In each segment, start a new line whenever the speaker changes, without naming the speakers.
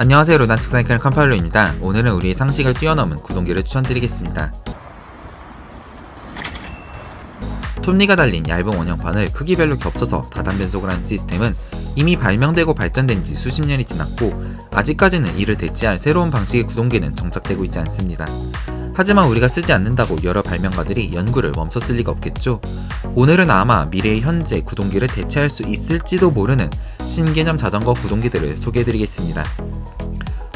안녕하세요 로난 특사이클 컴파일러입니다. 오늘은 우리의 상식을 뛰어넘은 구동기를 추천드리겠습니다. 톱니가 달린 얇은 원형판을 크기별로 겹쳐서 다단 변속을 하는 시스템은 이미 발명되고 발전된 지 수십 년이 지났고 아직까지는 이를 대체할 새로운 방식의 구동기는 정착되고 있지 않습니다. 하지만 우리가 쓰지 않는다고 여러 발명가들이 연구를 멈췄을 리가 없겠죠. 오늘은 아마 미래의 현재 구동기를 대체할 수 있을지도 모르는 신개념 자전거 구동기들을 소개해드리겠습니다.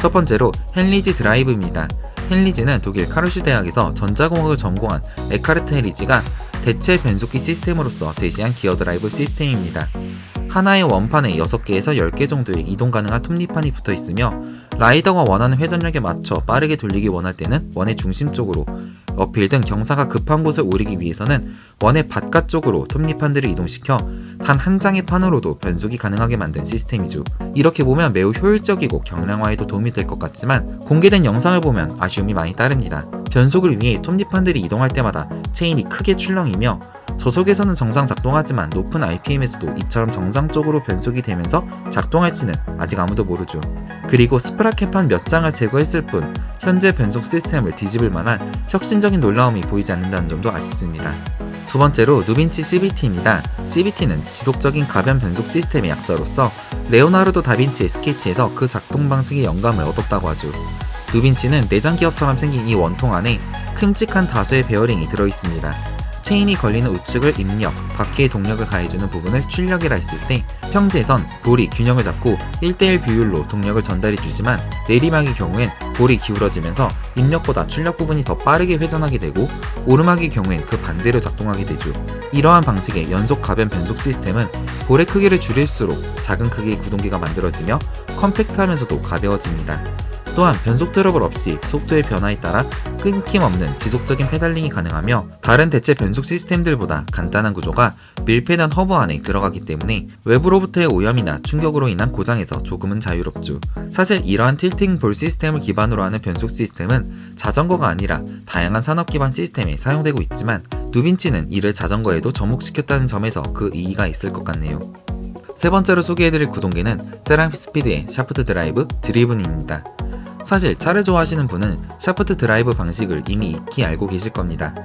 첫 번째로 헨리지 드라이브입니다. 헨리지는 독일 카르슈 대학에서 전자공학을 전공한 에카르트 헨리지가 대체 변속기 시스템으로서 제시한 기어 드라이브 시스템입니다. 하나의 원판에 6개에서 10개 정도의 이동 가능한 톱니판이 붙어 있으며 라이더가 원하는 회전력에 맞춰 빠르게 돌리기 원할 때는 원의 중심 쪽으로 어필 등 경사가 급한 곳을 오르기 위해서는 원의 바깥쪽으로 톱니판들을 이동시켜 단 한 장의 판으로도 변속이 가능하게 만든 시스템이죠. 이렇게 보면 매우 효율적이고 경량화에도 도움이 될 것 같지만 공개된 영상을 보면 아쉬움이 많이 따릅니다. 변속을 위해 톱니판들이 이동할 때마다 체인이 크게 출렁이며 저속에서는 정상 작동하지만 높은 RPM에서도 이처럼 정상적으로 변속이 되면서 작동할지는 아직 아무도 모르죠. 그리고 스프라켓판 몇 장을 제거했을 뿐 현재 변속 시스템을 뒤집을 만한 혁신적인 놀라움이 보이지 않는다는 점도 아쉽습니다. 두 번째로 누빈치 CBT입니다. CBT는 지속적인 가변 변속 시스템의 약자로서 레오나르도 다빈치의 스케치에서 그 작동 방식의 영감을 얻었다고 하죠. 누빈치는 내장 기업처럼 생긴 이 원통 안에 큼직한 다수의 베어링이 들어있습니다. 체인이 걸리는 우측을 입력, 바퀴의 동력을 가해주는 부분을 출력이라 했을 때 평지에선 볼이 균형을 잡고 1대1 비율로 동력을 전달해 주지만 내리막의 경우엔 볼이 기울어지면서 입력보다 출력 부분이 더 빠르게 회전하게 되고 오르막의 경우엔 그 반대로 작동하게 되죠. 이러한 방식의 연속 가변 변속 시스템은 볼의 크기를 줄일수록 작은 크기의 구동기가 만들어지며 컴팩트하면서도 가벼워집니다. 또한 변속 트러블 없이 속도의 변화에 따라 끊김없는 지속적인 페달링이 가능하며 다른 대체 변속 시스템들보다 간단한 구조가 밀폐된 허브 안에 들어가기 때문에 외부로부터의 오염이나 충격으로 인한 고장에서 조금은 자유롭죠. 사실 이러한 틸팅 볼 시스템을 기반으로 하는 변속 시스템은 자전거가 아니라 다양한 산업 기반 시스템에 사용되고 있지만 누빈치는 이를 자전거에도 접목시켰다는 점에서 그 이의가 있을 것 같네요. 세 번째로 소개해드릴 구동기는 세라믹 스피드의 샤프트 드라이브 드리븐입니다. 사실 차를 좋아하시는 분은 샤프트 드라이브 방식을 이미 익히 알고 계실 겁니다.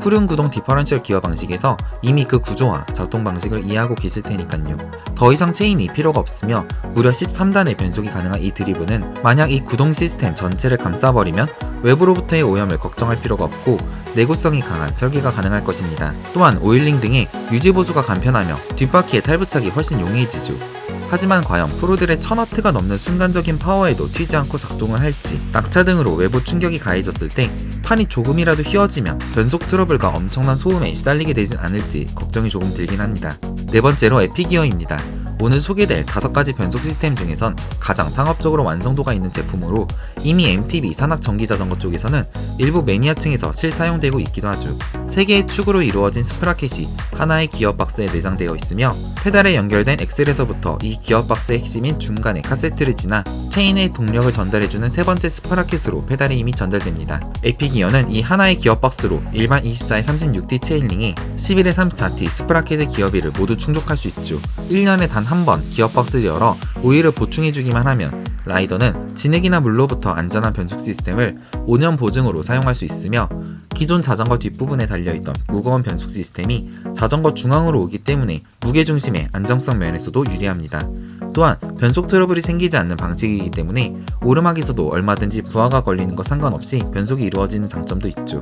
후륜 구동 디퍼런셜 기어 방식에서 이미 그 구조와 작동 방식을 이해하고 계실 테니까요. 더 이상 체인이 필요가 없으며 무려 13단의 변속이 가능한 이 드리븐은 만약 이 구동 시스템 전체를 감싸버리면 외부로부터의 오염을 걱정할 필요가 없고 내구성이 강한 설계가 가능할 것입니다. 또한 오일링 등의 유지 보수가 간편하며 뒷바퀴의 탈부착이 훨씬 용이해지죠. 하지만 과연 프로들의 1000와트가 넘는 순간적인 파워에도 튀지 않고 작동을 할지 낙차 등으로 외부 충격이 가해졌을 때 판이 조금이라도 휘어지면 변속 트러블과 엄청난 소음에 시달리게 되진 않을지 걱정이 조금 들긴 합니다. 네 번째로 에피기어입니다. 오늘 소개될 다섯 가지 변속 시스템 중에선 가장 상업적으로 완성도가 있는 제품으로 이미 MTB 산악 전기 자전거 쪽에서는 일부 매니아층에서 실사용되고 있기도 하죠. 세 개의 축으로 이루어진 스프라켓이 하나의 기어박스에 내장되어 있으며 페달에 연결된 엑셀에서부터 이 기어박스의 핵심인 중간에 카세트를 지나 체인의 동력을 전달해주는 세 번째 스프라켓으로 페달의 힘이 전달됩니다. AP 기어는 이 하나의 기어박스로 일반 24의 36T 체인링에 11의 34T 스프라켓의 기어비를 모두 충족할 수 있죠. 1년에 단한 번 기어박스를 열어 오일을 보충해주기만 하면 라이더는 진흙이나 물로부터 안전한 변속 시스템을 5년 보증으로 사용할 수 있으며 기존 자전거 뒷부분에 달려있던 무거운 변속 시스템이 자전거 중앙으로 오기 때문에 무게중심의 안정성 면에서도 유리합니다. 또한 변속 트러블이 생기지 않는 방식이기 때문에 오르막에서도 얼마든지 부하가 걸리는 것 상관없이 변속이 이루어지는 장점도 있죠.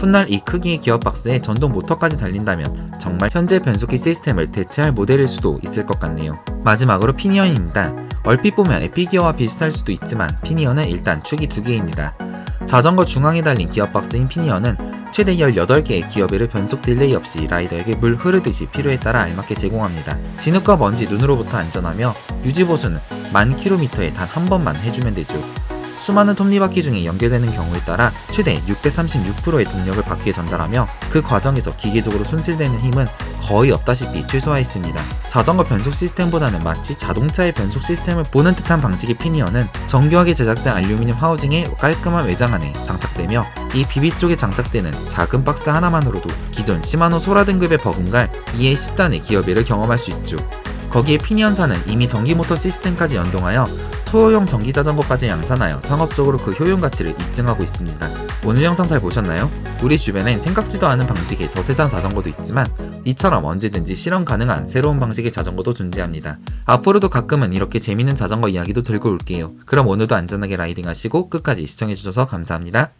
훗날 이 크기의 기어박스에 전동 모터까지 달린다면 정말 현재 변속기 시스템을 대체할 모델일 수도 있을 것 같네요. 마지막으로 피니언입니다. 얼핏 보면 에피기어와 비슷할 수도 있지만 피니언은 일단 축이 두 개입니다. 자전거 중앙에 달린 기어박스인 피니언은 최대 18개의 기어벨을 변속 딜레이 없이 라이더에게 물 흐르듯이 필요에 따라 알맞게 제공합니다. 진흙과 먼지 눈으로부터 안전하며 유지 보수는 만 킬로미터에 단 한 번만 해주면 되죠. 수많은 톱니바퀴 중에 연결되는 경우에 따라 최대 636%의 동력을 바퀴에 전달하며 그 과정에서 기계적으로 손실되는 힘은 거의 없다시피 최소화했습니다. 자전거 변속 시스템보다는 마치 자동차의 변속 시스템을 보는 듯한 방식의 피니언은 정교하게 제작된 알루미늄 하우징의 깔끔한 외장 안에 장착되며 이 비비 쪽에 장착되는 작은 박스 하나만으로도 기존 시마노 소라 등급의 버금갈 2의 10단의 기어비를 경험할 수 있죠. 거기에 피니언사는 이미 전기 모터 시스템까지 연동하여 투어용 전기 자전거까지 양산하여 상업적으로 그 효용 가치를 입증하고 있습니다. 오늘 영상 잘 보셨나요? 우리 주변엔 생각지도 않은 방식의 저세상 자전거도 있지만 이처럼 언제든지 실험 가능한 새로운 방식의 자전거도 존재합니다. 앞으로도 가끔은 이렇게 재밌는 자전거 이야기도 들고 올게요. 그럼 오늘도 안전하게 라이딩 하시고 끝까지 시청해주셔서 감사합니다.